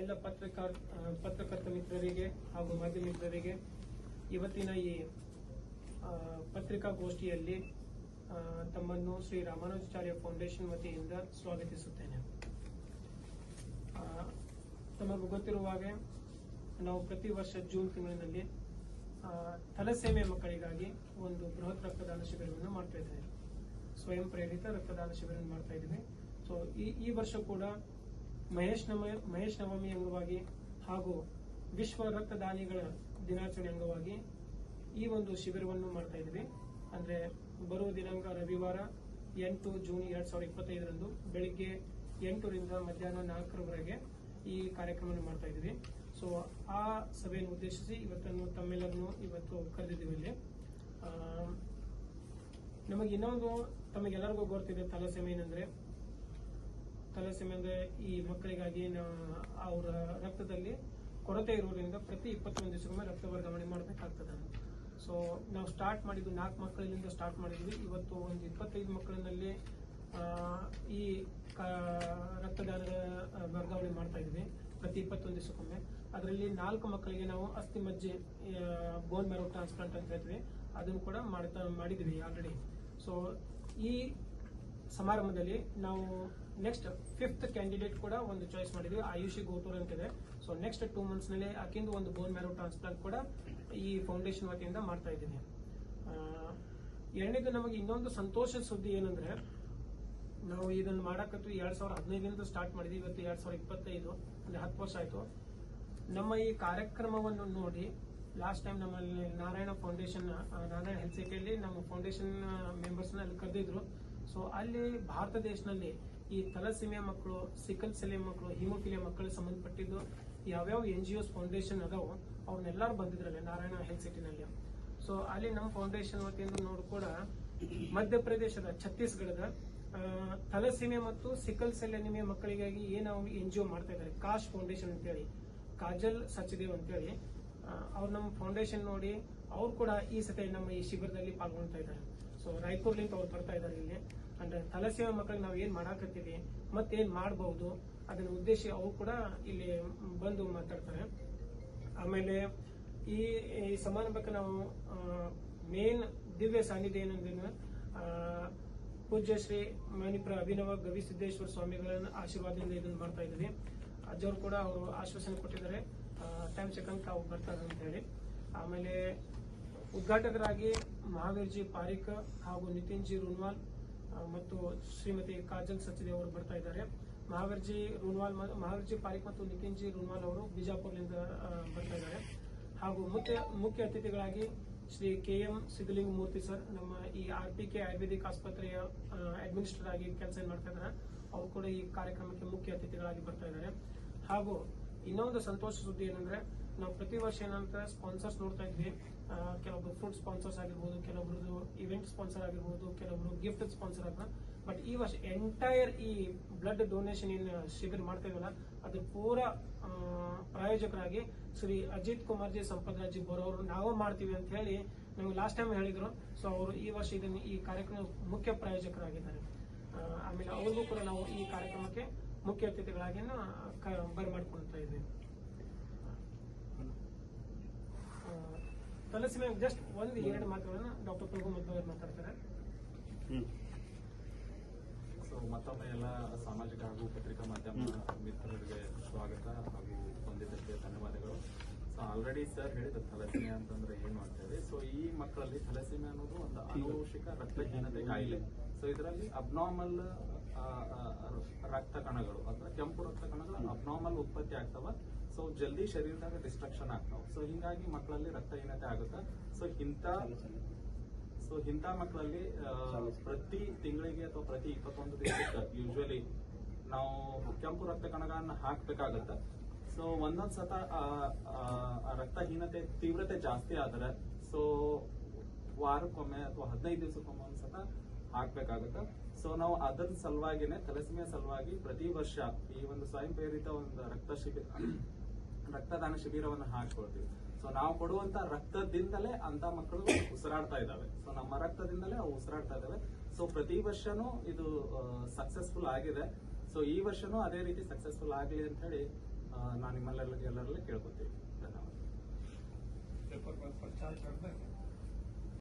ಎಲ್ಲ ಪತ್ರಕರ್ ಪತ್ರಕರ್ತ ಮಿತ್ರರಿಗೆ ಹಾಗೂ ಮಾಧ್ಯಮ ಮಿತ್ರರಿಗೆ ಇವತ್ತಿನ ಈ ಪತ್ರಿಕಾಗೋಷ್ಠಿಯಲ್ಲಿ ತಮ್ಮನ್ನು ಶ್ರೀ ರಾಮಾನುಜಾಚಾರ್ಯ ಫೌಂಡೇಶನ್ ವತಿಯಿಂದ ಸ್ವಾಗತಿಸುತ್ತೇನೆ. ತಮಗೂ ಗೊತ್ತಿರುವ ಹಾಗೆ ನಾವು ಪ್ರತಿ ವರ್ಷ ಜೂನ್ ತಿಂಗಳಿನಲ್ಲಿ ತಲಸೇಮೆ ಮಕ್ಕಳಿಗಾಗಿ ಒಂದು ಬೃಹತ್ ರಕ್ತದಾನ ಶಿಬಿರವನ್ನು ಮಾಡ್ತಾ ಇದ್ದೇವೆ. ಸ್ವಯಂ ಪ್ರೇರಿತ ರಕ್ತದಾನ ಶಿಬಿರವನ್ನು ಮಾಡ್ತಾ ಇದ್ದೀವಿ. ಸೊ ಈ ವರ್ಷ ಕೂಡ ಮಹೇಶ್ ನವ ಮಹೇಶ್ ನವಮಿ ಅಂಗವಾಗಿ ಹಾಗೂ ವಿಶ್ವ ರಕ್ತದಾನಿಗಳ ದಿನಾಚರಣೆ ಅಂಗವಾಗಿ ಈ ಒಂದು ಶಿಬಿರವನ್ನು ಮಾಡ್ತಾ ಇದ್ದೀವಿ. ಅಂದ್ರೆ ಬರುವ ದಿನಾಂಕ ರವಿವಾರ ಎಂಟು ಜೂನ್ ಎರಡ್ ಸಾವಿರದ ಇಪ್ಪತ್ತೈದರಂದು ಬೆಳಿಗ್ಗೆ ಎಂಟರಿಂದ ಮಧ್ಯಾಹ್ನ ನಾಲ್ಕರವರೆಗೆ ಈ ಕಾರ್ಯಕ್ರಮವನ್ನು ಮಾಡ್ತಾ ಇದ್ದೀವಿ. ಸೊ ಆ ಸಭೆಯನ್ನು ಉದ್ದೇಶಿಸಿ ಇವತ್ತನ್ನು ತಮ್ಮೆಲ್ಲರನ್ನು ಇವತ್ತು ಕರೆದಿದ್ದೀವಿ ಇಲ್ಲಿ. ನಮಗೆ ಇನ್ನೊಂದು ತಮಗೆಲ್ಲರಿಗೂ ಗೊತ್ತಿದೆ ತಲಸೆಮೆ ಏನಂದ್ರೆ ತಲಸೆಮೆ ಅಂದ್ರೆ ಈ ಮಕ್ಕಳಿಗಾಗಿ ಅವರ ರಕ್ತದಲ್ಲಿ ಕೊರತೆ ಇರುವುದರಿಂದ ಪ್ರತಿ ಇಪ್ಪತ್ತೊಂದು ದಿವಸಕ್ಕೊಮ್ಮೆ ರಕ್ತ ವರ್ಗಾವಣೆ ಮಾಡಬೇಕಾಗ್ತದೆ ಸೊ ನಾವು ಸ್ಟಾರ್ಟ್ ಮಾಡಿದ್ದು ನಾಲ್ಕು ಮಕ್ಕಳಿಂದ ಸ್ಟಾರ್ಟ್ ಮಾಡಿದ್ವಿ. ಇವತ್ತು ಒಂದು ಇಪ್ಪತ್ತೈದು ಮಕ್ಕಳಿನಲ್ಲಿ ಈ ರಕ್ತದಾನದ ವರ್ಗಾವಣೆ ಮಾಡ್ತಾ ಇದ್ವಿ ಪ್ರತಿ ಇಪ್ಪತ್ತೊಂದು ದಿವಸಕ್ಕೊಮ್ಮೆ. ಅದರಲ್ಲಿ ನಾಲ್ಕು ಮಕ್ಕಳಿಗೆ ನಾವು ಅಸ್ಥಿ ಮಜ್ಜೆ ಬೋನ್ ಮ್ಯಾರೋ ಟ್ರಾನ್ಸ್ಪ್ಲಾಂಟ್ ಅಂತ ಹೇಳ್ತೀವಿ. ಅದನ್ನು ಕೂಡ ಮಾಡ್ತಾ ಮಾಡಿದ್ವಿ ಆಲ್ರೆಡಿ ಸೊ ಈ ಸಮಾರಂಭದಲ್ಲಿ ನಾವು ನೆಕ್ಸ್ಟ್ ಫಿಫ್ತ್ ಕ್ಯಾಂಡಿಡೇಟ್ ಕೂಡ ಒಂದು ಚಾಯ್ಸ್ ಮಾಡಿದ್ವಿ, ಆಯುಷಿ ಗೋಟೂರ್ ಅಂತಿದೆ. ಸೊ ನೆಕ್ಸ್ಟ್ ಟೂ ಮಂತ್ಸ್ನಲ್ಲಿ ಆಕಿಂದು ಒಂದು ಬೋನ್ ಮ್ಯಾರೋ ಟ್ರಾನ್ಸ್ಪ್ಲಾಂಟ್ ಕೂಡ ಈ ಫೌಂಡೇಶನ್ ವತಿಯಿಂದ ಮಾಡ್ತಾ ಇದ್ದೀನಿ. ಎರಡನೇದು ನಮಗೆ ಇನ್ನೊಂದು ಸಂತೋಷದ ಸುದ್ದಿ ಏನಂದ್ರೆ, ನಾವು ಇದನ್ನು ಮಾಡಕತ್ತು ಎರಡ್ ಸಾವಿರದ ಹದಿನೈದರಿಂದ ಸ್ಟಾರ್ಟ್ ಮಾಡಿದ್ವಿ, ಇವತ್ತು ಎರಡ್ ಸಾವಿರದ ಇಪ್ಪತ್ತೈದು, ಅಂದ್ರೆ ಹತ್ತು ವರ್ಷ ಆಯ್ತು. ನಮ್ಮ ಈ ಕಾರ್ಯಕ್ರಮವನ್ನು ನೋಡಿ ಲಾಸ್ಟ್ ಟೈಮ್ ನಮ್ಮಲ್ಲಿ ನಾರಾಯಣ ಫೌಂಡೇಶನ್ ನಾರಾಯಣ ಹೆಲ್ತ್ ನಮ್ಮ ಫೌಂಡೇಶನ್ ಮೆಂಬರ್ಸ್ ಅಲ್ಲಿ ಕರೆದಿದ್ರು. ಸೊ ಅಲ್ಲಿ ಭಾರತ ದೇಶದಲ್ಲಿ ಈ ತಲಸಿಮಿಯಾ ಮಕ್ಕಳು ಸಿಕಲ್ ಸೆಲೆ ಮಕ್ಕಳು ಹಿಮೋಫಿಲಿಯ ಮಕ್ಕಳಿಗೆ ಸಂಬಂಧಪಟ್ಟಿದ್ದು ಯಾವ್ಯಾವ ಎನ್ ಜಿ ಒಸ್ ಫೌಂಡೇಶನ್ ಅದಾವ ಅವ್ರನ್ನೆಲ್ಲರೂ ಬಂದಿದ್ರಲ್ಲಿ ನಾರಾಯಣ ಹೆಲ್ತ್ ಸಿಟಿನಲ್ಲಿ. ಸೊ ಅಲ್ಲಿ ನಮ್ಮ ಫೌಂಡೇಶನ್ ವತಿಯಿಂದ ನೋಡಿ ಕೂಡ ಮಧ್ಯಪ್ರದೇಶದ ಛತ್ತೀಸ್ಗಢದ ಆ, ಥಲಸೀಮೆ ಮತ್ತು ಸಿಕಲ್ ಸೆಲೆ ನಿಮೆ ಮಕ್ಕಳಿಗಾಗಿ ಏನು ಎನ್ ಜಿ ಒ ಮಾಡ್ತಾ ಇದ್ದಾರೆ? ಕಾಶ್ ಫೌಂಡೇಶನ್ ಅಂತೇಳಿ ಕಾಜಲ್ ಸಚ್ದೇವ್ ಅಂತೇಳಿ ಅವ್ರು ನಮ್ಮ ಫೌಂಡೇಶನ್ ನೋಡಿ ಅವ್ರು ಕೂಡ ಈ ಸತಿ ನಮ್ಮ ಈ ಶಿಬಿರದಲ್ಲಿ ಪಾಲ್ಗೊಳ್ತಾ ಇದ್ದಾರೆ. ಸೊ ರಾಯಪುರ್ಲಿಂದ ಅವ್ರು ಬರ್ತಾ ಇದ್ದಾರೆ ಇಲ್ಲಿ ಅಂದ್ರೆ ತಲಸೇವ ಮಕ್ಕಳಿಗೆ ನಾವು ಏನ್ ಮಾಡಾಕತ್ತೀವಿ, ಮತ್ತೇನ್ ಮಾಡಬಹುದು ಅದನ್ನ ಉದ್ದೇಶ ಅವರು ಕೂಡ ಇಲ್ಲಿ ಬಂದು ಮಾತಾಡ್ತಾರೆ. ಆಮೇಲೆ ಈ ಸಮಾರಂಭಕ್ಕೆ ನಾವು ಮೇನ್ ದಿವ್ಯ ಸಾನ್ನಿಧ್ಯ ಏನಂದ್ರೆ ಪೂಜ್ಯ ಶ್ರೀ ಮಣಿಪುರ ಅಭಿನವ ಗವಿಸಿದ್ದೇಶ್ವರ ಸ್ವಾಮಿಗಳನ್ನ ಆಶೀರ್ವಾದದಿಂದ ಇದನ್ನು ಮಾಡ್ತಾ ಇದ್ದೀವಿ. ಅಜ್ಜವ್ರು ಕೂಡ ಅವರು ಆಶ್ವಾಸನೆ ಕೊಟ್ಟಿದ್ದಾರೆ. ಟೈಮ್ ಸೆಕೆಂಡ್ ತಾವು ಬರ್ತಾರೆ ಅಂತ ಹೇಳಿ. ಆಮೇಲೆ ಉದ್ಘಾಟಕರಾಗಿ ಮಹಾವೀರ್ ಪಾರಿಕ ಹಾಗೂ ನಿತಿನ್ ಜಿ ರುನ್ವಾಲ್ ಮತ್ತು ಶ್ರೀಮತಿ ಕಾಜಲ್ ಸಚಿದೇವ್ ಅವರು ಬರ್ತಾ ಇದ್ದಾರೆ. ಮಹಾವೀರ್ಜಿ ರೂನ್ವಾಲ್ ರುನ್ವಾಲ್ ಮ- ಮಹಾವೀರ್ ಪಾರಿಕ್ ಮತ್ತು ನಿತಿನ್ ಜಿ ರುನ್ವಾಲ್ ಅವರು ಬಿಜಾಪುರ್ನಿಂದ ಬರ್ತಾ ಇದ್ದಾರೆ. ಹಾಗೂ ಮುಖ್ಯ ಮುಖ್ಯ ಅತಿಥಿಗಳಾಗಿ Shri K M Siddalinga Murthy sir, ನಮ್ಮ ಈ ಆರ್ ಪಿ ಕೆ ಆಯುರ್ವೇದಿಕ್ ಆಸ್ಪತ್ರೆಯ ಅಡ್ಮಿನಿಸ್ಟ್ರೇಟರ್ ಆಗಿ ಕೆಲಸ ಮಾಡ್ತಾ ಇದ್ದಾರೆ, ಅವರು ಕೂಡ ಈ ಕಾರ್ಯಕ್ರಮಕ್ಕೆ ಮುಖ್ಯ ಅತಿಥಿಗಳಾಗಿ ಬರ್ತಾ ಇದ್ದಾರೆ. ಹಾಗೂ ಇನ್ನೊಂದು ಸಂತೋಷ ಸುದ್ದಿ ಏನಂದ್ರೆ ನಾವು ಪ್ರತಿ ವರ್ಷ ಏನಂತ ಸ್ಪಾನ್ಸರ್ಸ್ ನೋಡ್ತಾ ಇದ್ವಿ. ಕೆಲವೊಬ್ರು ಫುಡ್ ಸ್ಪಾನ್ಸರ್ಸ್ ಆಗಿರ್ಬೋದು, ಕೆಲವೊಬ್ರದ್ದು ಇವೆಂಟ್ ಸ್ಪಾನ್ಸರ್ ಆಗಿರ್ಬೋದು, ಕೆಲವೊಬ್ರು ಗಿಫ್ಟ್ ಸ್ಪಾನ್ಸರ್ ಆಗ್ತಾರೆ ಬಟ್ ಈ ವರ್ಷ ಎಂಟೈರ್ ಈ ಬ್ಲಡ್ ಡೊನೇಷನ್ ಏನು ಶಿಬಿರ ಮಾಡ್ತಾ ಇದೀವಲ್ಲ, ಅದ್ರ ಪೂರ ಪ್ರಾಯೋಜಕರಾಗಿ ಶ್ರೀ ಅಜಿತ್ ಕುಮಾರ್ ಜಿ, ಸಂಪತ್ ಜಿ ಬರೋರು ನಾವು ಮಾಡ್ತೀವಿ ಅಂತ ಹೇಳಿ ನಮ್ಗೆ ಲಾಸ್ಟ್ ಟೈಮ್ ಹೇಳಿದ್ರು. ಸೊ ಅವರು ಈ ವರ್ಷ ಇದನ್ನ ಈ ಕಾರ್ಯಕ್ರಮ ಮುಖ್ಯ ಪ್ರಾಯೋಜಕರಾಗಿದ್ದಾರೆ. ಆಮೇಲೆ ಅವ್ರಿಗೂ ಕೂಡ ನಾವು ಈ ಕಾರ್ಯಕ್ರಮಕ್ಕೆ ಮುಖ್ಯ ಅತಿಥಿಗಳಾಗಿ ಬರಮಾಡ್ಕೊಳ್ತಾ ಇದ್ದೀವಿ ತಲಸಿಮೆ ಜಸ್ಟ್ ಒಂದು ಎರಡು ಮಾತುಗಳನ್ನ ಡಾಕ್ಟರ್ ಪ್ರಭು ಮದ್ದವರು ಮಾತಾಡ್ತಾರೆ. ಸೊ ಮತ್ತೊಮ್ಮೆ ಎಲ್ಲ ಸಾಮಾಜಿಕ ಹಾಗೂ ಪತ್ರಿಕಾ ಮಾಧ್ಯಮ ಮಿತ್ರರಿಗೆ ಸ್ವಾಗತ ಹಾಗೂ ಬಂದಿದ್ದಕ್ಕೆ ಧನ್ಯವಾದಗಳು. ಸೊ ಆಲ್ರೆಡಿ ಸರ್ ಹೇಳಿದ ಥಲಸಿಮೆ ಅಂತಂದ್ರೆ ಏನು ಮಾಡ್ತೇವೆ? ಸೊ ಈ ಮಕ್ಕಳಲ್ಲಿ ಥಲಸಿಮೆ ಅನ್ನೋದು ಒಂದು ಅನುವಂಶಿಕ ರಕ್ತಹೀನತೆ ಕಾಯಿಲೆ. ಸೊ ಇದರಲ್ಲಿ ಅಬ್ನಾರ್ಮಲ್ ರಕ್ತ ಕಣಗಳು ಅಂದ್ರೆ ಕೆಂಪು ರಕ್ತ ಕಣಗಳು ಅಬ್ನಾರ್ಮಲ್ ಉತ್ಪತ್ತಿ ಆಗ್ತಾವ. ಸೊ ಜಲ್ದಿ ಶರೀರದಾಗ ಡಿಸ್ಟ್ರಕ್ಷನ್ ಆಗ್ತಾವ. ಸೊ ಹಿಂಗಾಗಿ ಮಕ್ಕಳಲ್ಲಿ ರಕ್ತಹೀನತೆ ಆಗುತ್ತೆ. ಸೊ ಇಂಥ ಸೊ ಇಂಥ ಮಕ್ಕಳಲ್ಲಿ ಪ್ರತಿ ತಿಂಗಳಿಗೆ ಅಥವಾ ಪ್ರತಿ ಇಪ್ಪತ್ತೊಂದು ದಿವಸಕ್ಕೆ ಯೂಶುವಲಿ ನಾವು ಕೆಂಪು ರಕ್ತ ಕಣಗಳನ್ನ ಹಾಕ್ಬೇಕಾಗತ್ತೆ. ಸೊ ಒಂದೊಂದು ಸತ ರಕ್ತಹೀನತೆ ತೀವ್ರತೆ ಜಾಸ್ತಿ ಆದರೆ ಸೊ ವಾರಕ್ಕೊಮ್ಮೆ ಅಥವಾ ಹದಿನೈದು ದಿವಸಕ್ಕೊಮ್ಮೆ ಒಂದ್ಸತ ಹಾಕ್ಬೇಕಾಗತ್ತೆ. ಸೊ ನಾವು ಅದರ ಸಲುವಾಗಿನೇ ತಲಸಿಮೆಯ ಸಲುವಾಗಿ ಪ್ರತಿ ವರ್ಷ ಈ ಒಂದು ಸ್ವಯಂ ಪ್ರೇರಿತ ಒಂದು ರಕ್ತ ಶಿಬಿರ ರಕ್ತದಾನ ಶಿಬಿರವನ್ನು ಹಾಕೊಳ್ತೀವಿ ಸೊ ನಾವು ಕೊಡುವಂತ ರಕ್ತದಿಂದಲೇ ಅಂತ ಮಕ್ಕಳು ಉಸಿರಾಡ್ತಾ ಇದ್ದಾವೆ ಸೊ ನಮ್ಮ ರಕ್ತದಿಂದಲೇ ಅವು ಉಸಿರಾಡ್ತಾ ಇದ್ದಾವೆ ಸೊ ಪ್ರತಿ ವರ್ಷನೂ ಇದು ಸಕ್ಸಸ್ಫುಲ್ ಆಗಿದೆ ಸೊ ಈ ವರ್ಷನೂ ಅದೇ ರೀತಿ ಸಕ್ಸಸ್ಫುಲ್ ಆಗಲಿ ಅಂತ ಹೇಳಿ ನಾನು ನಿಮ್ಮಲ್ಲೆಲ್ಲ ಎಲ್ಲರಲ್ಲಿ ಕೇಳ್ಕೊತೀವಿ ಧನ್ಯವಾದ